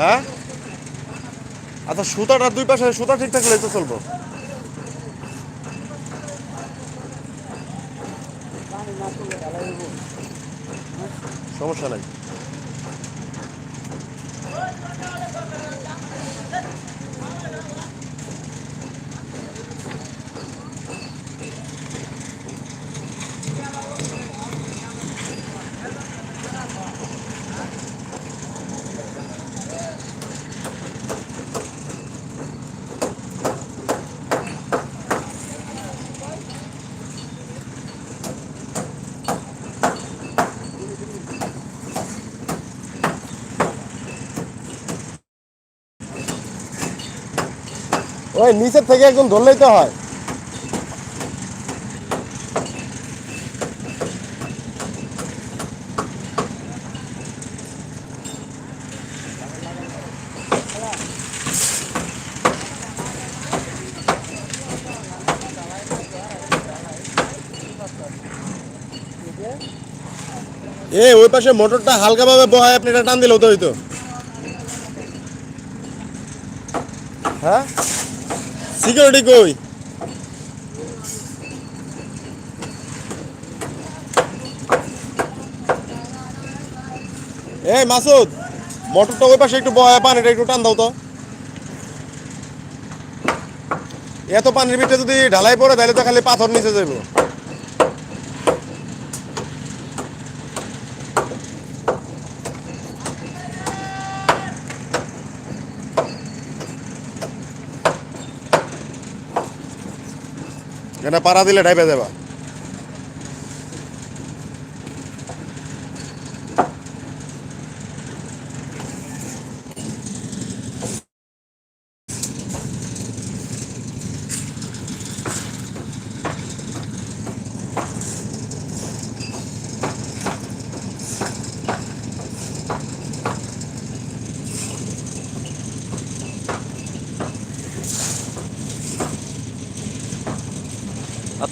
হ্যাঁ? আচ্ছা সুতাটা দুই পাশে সুতা ঠিক থাকলে তো চলবো। সমস্যা নাই। ওই নিচের থেকে একদম ধরলেই তো হয়। এ, ওই পাশে মোটরটা হালকাভাবে বহায় আপনি এটা টান দিলে হতো হইতো হ্যাঁ? সিকিউরিটি কই? এই মাসুদ, মোটরটা ওই পাশে একটু পানিটা একটু টান দাও তো। এত পানির ভিতরে যদি ঢালাই পড়ে, তাহলে তো খালি পাথর নিচে যাইব। এটা পাড়া দিলে ঢাইপে যাবা।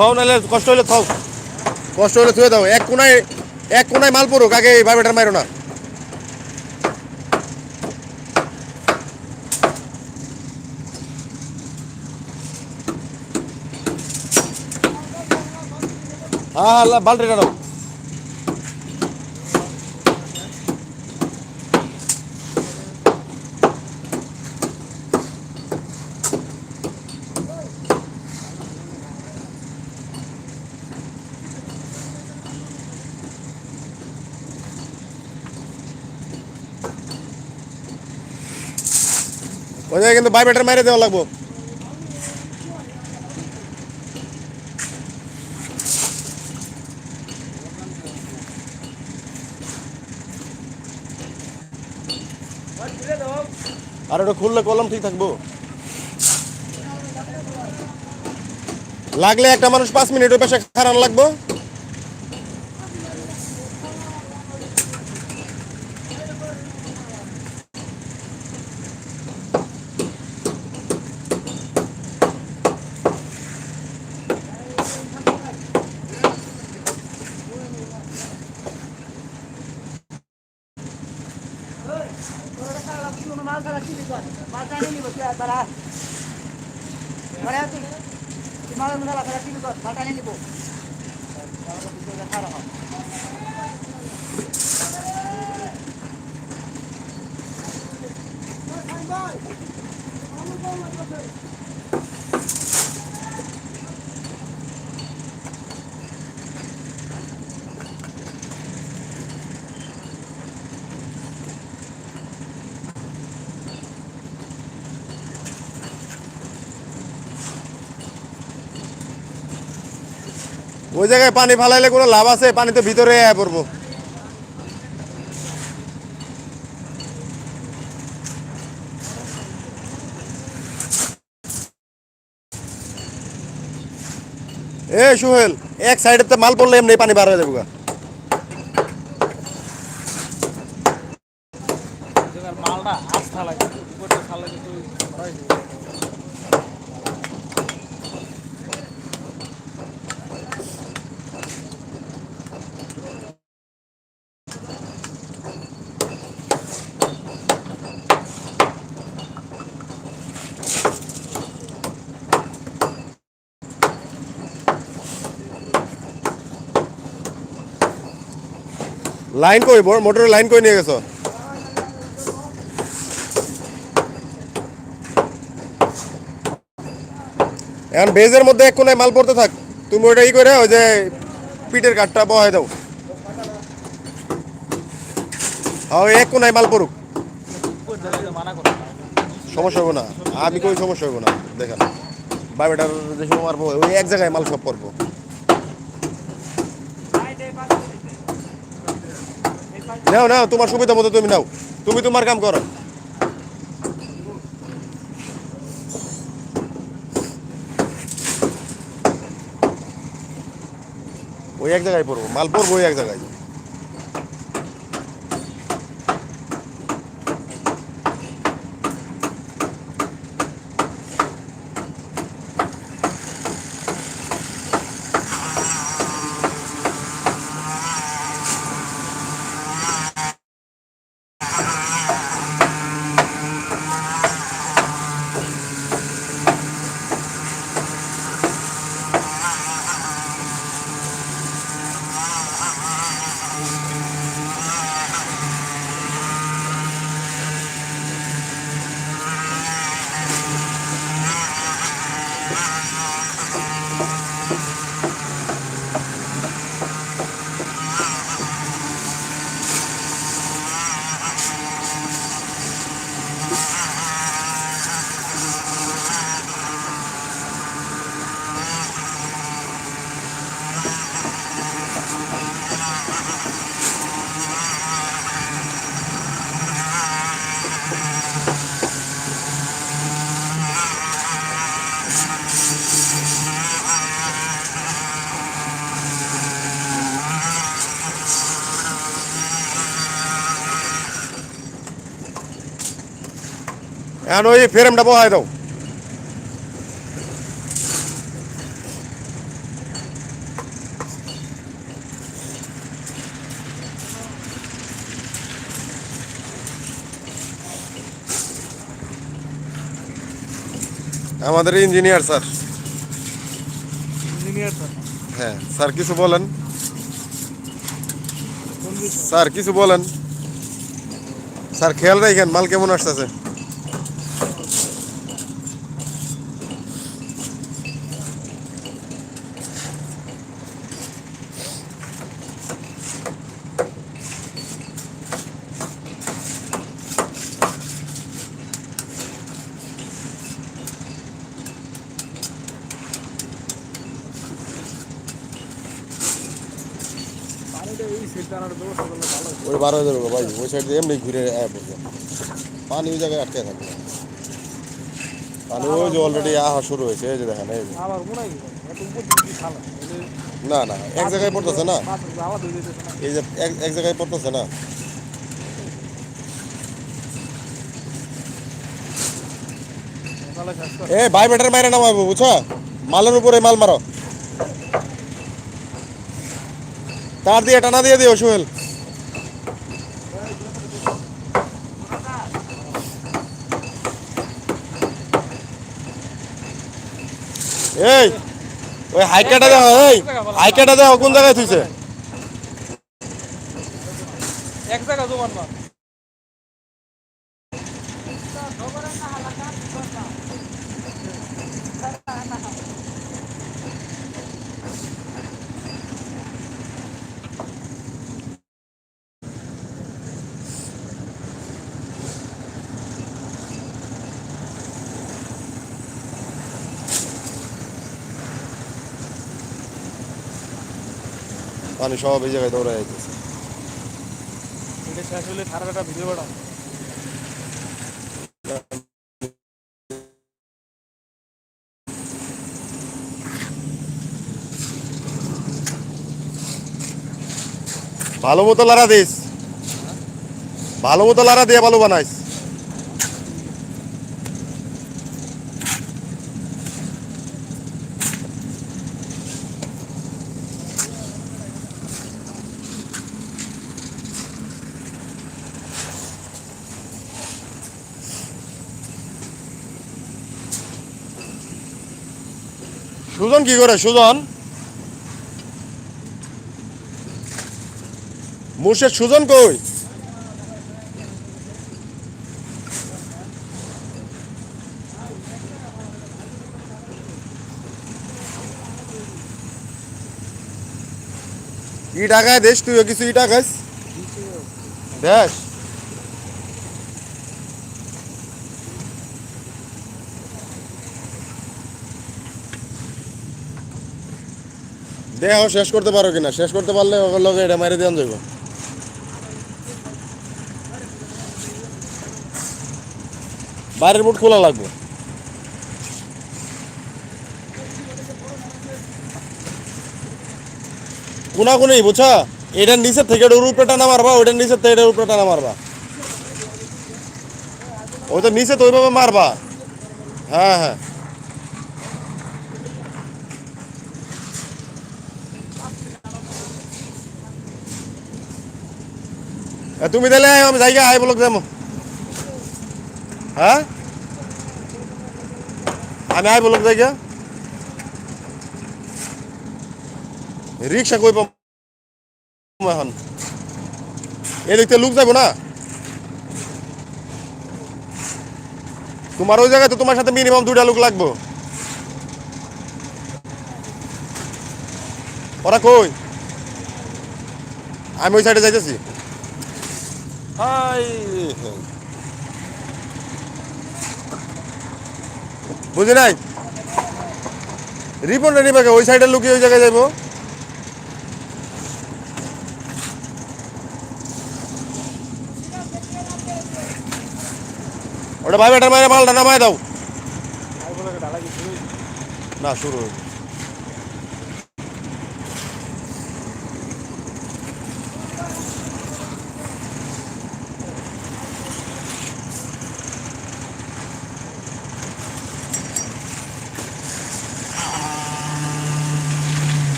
খাও নাহলে কষ্ট হলে খাও। কষ্ট হলে থুয়ে দাও। এক কোনায় এক কোনায় মাল পড়ুক আগে এই বারবেটার মারো না। হ্যাঁ হ্যাঁ বাল্টিটা দাও। জায়গায় কিন্তু বারবেটার মারে দেওয়া লাগবো। আর ওটা খুললে কলম ঠিক থাকব। লাগলে একটা মানুষ পাঁচ মিনিট ওই পাশে খারাপ লাগবো। ওই জায়গায় পানি ফালাইলে কোনো লাভ আছে? পানি তো ভিতরে পড়ব। এ সোহেল, এক সাইডেতে মাল পড়লে এমনি পানি বার হয়ে যাব গা। যেখানে মালটা আস্থা লাগে উপরে খালে কিন্তু হয় না। লাইন কই বড় মোটরের লাইন কই নিয়ে গেছো? এখন বেজের মধ্যে এক কোনায় মাল পড়তে থাক। তুমি ওইটা ই করে ওই যে পিঠের কাঠটা বহাই দাও। হ্যাঁ এক কোনায় মাল পড়ুক। সমস্যা হবে না। আমি কই সমস্যা হবে না? দেখেন। বায়োটার যে সময় মারবো, ওই এক জায়গায় মাল সব পড়ব। নাও নাও, তোমার সুবিধা মতো তুমি নাও। তুমি তোমার কাম করো। ওই এক জায়গায় পড়ব, মাল পড়ব ওই এক জায়গায়। এখন ওই ফ্রেমটা বহাই দাও। আমাদের ইঞ্জিনিয়ার স্যার। Engineer sir. হ্যাঁ স্যার কিছু বলেন। স্যার কিছু বলেন। স্যার খেয়াল রাখেন মাল কেমন আসতেছে পানিটা এই সেট আনার ব্যবস্থা করলে ভালো হতো। ওই বারো হাজার ভাই, ওই সাইড দিয়ে এমনি ঘুরে পড়বে পানি ওই জায়গায় আটকে থাকবে। পানি ওই যে অলরেডি আহা শুরু হয়েছে, এই যে দেখেন, এই না না, এক জায়গায় পড়তেছে না। এই যে এক জায়গায় পড়তেছে না। এ ভাই বেটার মাইরে নামাবো বুঝছ? মালের উপরে মাল মারো। তার দিয়ে টানা দিয়ে দিও, সোহেল। এই, ওই হাইকাটা দাও, এই, হাইকাটা দাও, কোন জায়গায় থুইছে? এক জায়গা জমান পানি সব এই জায়গায় দৌড়ায় যাইতেছে। ভিজে ভালো মতো লড়া দিস। ভালো মতো লড়া দিয়ে ভালো বানাইস। সুজন কি করে, সুজন? মুর্শেদ সুজন কই? ই টাকায় দেশ, তুইও কিছু ই টাকাইস দেশ? দেহ শেষ করতে পারো কিনা? শেষ করতে পারলে ওগুলো লগে এটা মারি দেওয়া যাবে বাইরের বুট খোলা লাগবে। কোনা কোনি বুঝছা? এটার নিচের থেকে এটার উপরে টানা মারবা, ওইটার নিচের থেকে এটার উপরে টানা মারবা। ওই তো নিচে তো ওইভাবে মারবা। হ্যাঁ হ্যাঁ। তুমি তাহলে আমি জায়গা আয় বলক যাব হ্যাঁ? আমি আয় বলক জায়গা রিক্সা কই পাম এখন? এদিক থেকে লোক যাব না? তোমার ওই জায়গায় তো তোমার সাথে মিনিমাম দুইটা লোক লাগবো। ওরা কই? আমি ওই সাইডে যাইতেছি। হাই। বুঝি নাই? রিপোর্ট নিবে ওই সাইডে লুকিয়ে ওই জায়গায় যাইবো। ওটা ভাই বেটার মায়ের মালটা নামায় দাও। না শুরু হয়েছে।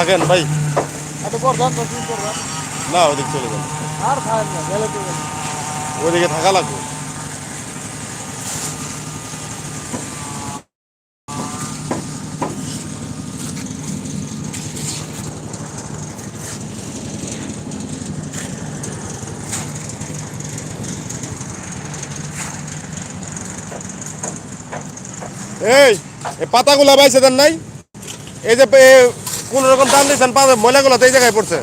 থাকেন ভাই। না ওদিক চলে যান। ওদিকে থাকা লাগবে। এই পাতাগুলা বাইছে দেন নাই? এই যে কোন রকম টান দিয়েছেন পা ময়লাগুলো তো এই জায়গায় পড়ছে।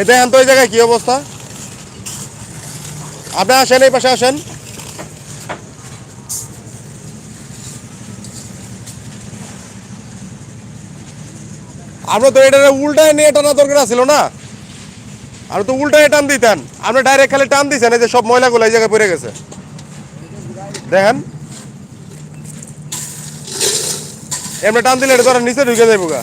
এ দেখেন তো এই জায়গায় কি অবস্থা। আপনি আসেন, এই পাশে আসেন। আমরা তো এটা উল্টায় নিয়ে টানা দরকার ছিল না। আপনি তো উল্টায় টান দিতেন। আপনি ডাইরেক্ট খালি টান দিয়েছেন এই যে সব ময়লাগুলো এই জায়গায় পড়ে গেছে। দেখেন। এমনি টান দিলে এটা নিচে ঢুকে যাইব গা।